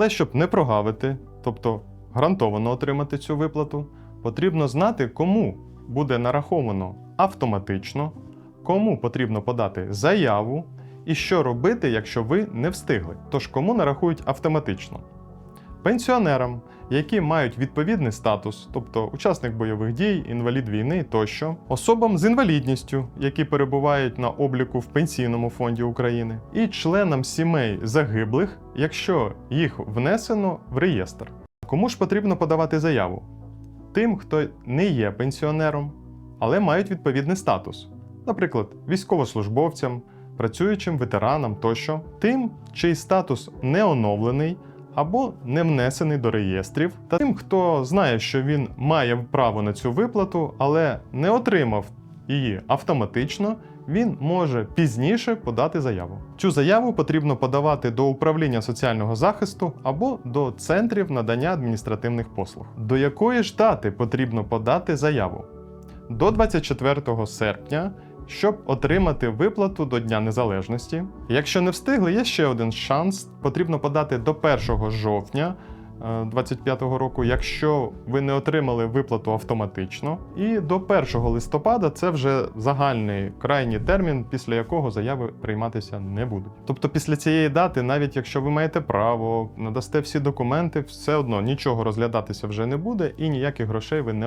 Але щоб не прогавити, тобто гарантовано отримати цю виплату, потрібно знати, кому буде нараховано автоматично, кому потрібно подати заяву і що робити, якщо ви не встигли. Тож кому нарахують автоматично? Пенсіонерам, які мають відповідний статус, тобто учасник бойових дій, інвалід війни тощо, особам з інвалідністю, які перебувають на обліку в Пенсійному фонді України, і членам сімей загиблих, якщо їх внесено в реєстр. Кому ж потрібно подавати заяву? Тим, хто не є пенсіонером, але мають відповідний статус, наприклад, військовослужбовцям, працюючим ветеранам тощо, тим, чий статус не оновлений або не внесений до реєстрів, та тим, хто знає, що він має право на цю виплату, але не отримав її автоматично, він може пізніше подати заяву. Цю заяву потрібно подавати до управління соціального захисту або до центрів надання адміністративних послуг. До якої ж дати потрібно подати заяву? До 24 серпня щоб отримати виплату до Дня Незалежності. Якщо не встигли, є ще один шанс. Потрібно подати до 1 жовтня 2025 року, якщо ви не отримали виплату автоматично. І до 1 листопада це вже загальний крайній термін, після якого заяви прийматися не будуть. Тобто, після цієї дати, навіть якщо ви маєте право, надасте всі документи, все одно нічого розглядатися вже не буде і ніяких грошей ви не отримаєте.